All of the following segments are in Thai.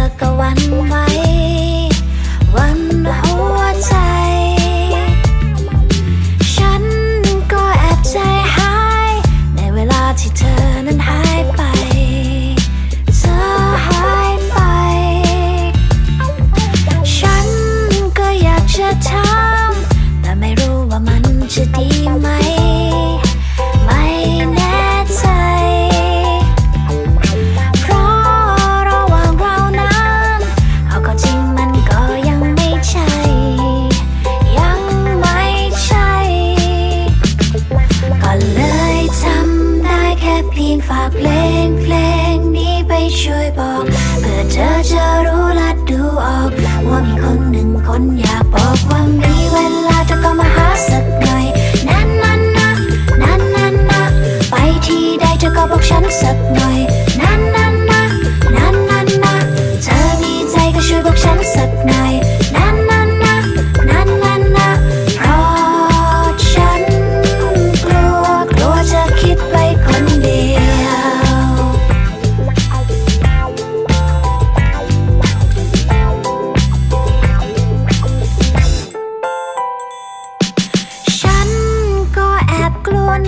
อก็วันไหว ธอจะรู้และดูออกว่ามีคนหนึ่งคนอยาก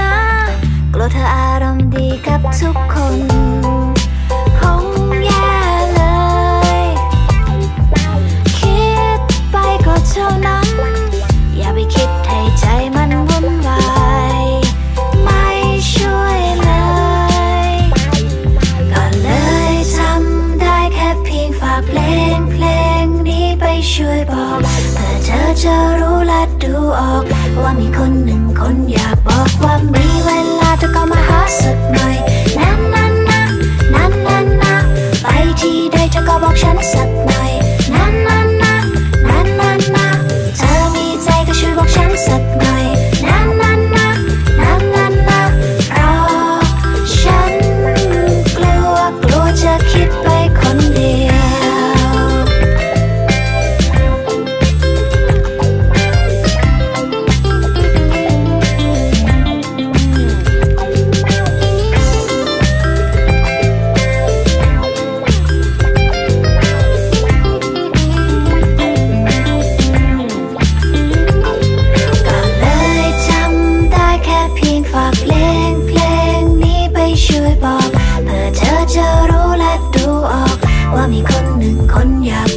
นะ กลัวเธออารมณ์ดีกับทุกคนคงแย่เลย คิดไปก็เท่านั้น อย่าไปคิดให้ใจมันวุ่นวายไม่ช่วยเลย ก็เลยทำได้แค่เพียงฝากเพลงเพลงนี้ไปช่วยบอกเพื่อเธอจะรู้และดูออก ว่ามีคนหนึ่งคนอยากบอก ก็มาหาสักหน่อยนั่นนั่นนีคนหนึ่งคนอยาก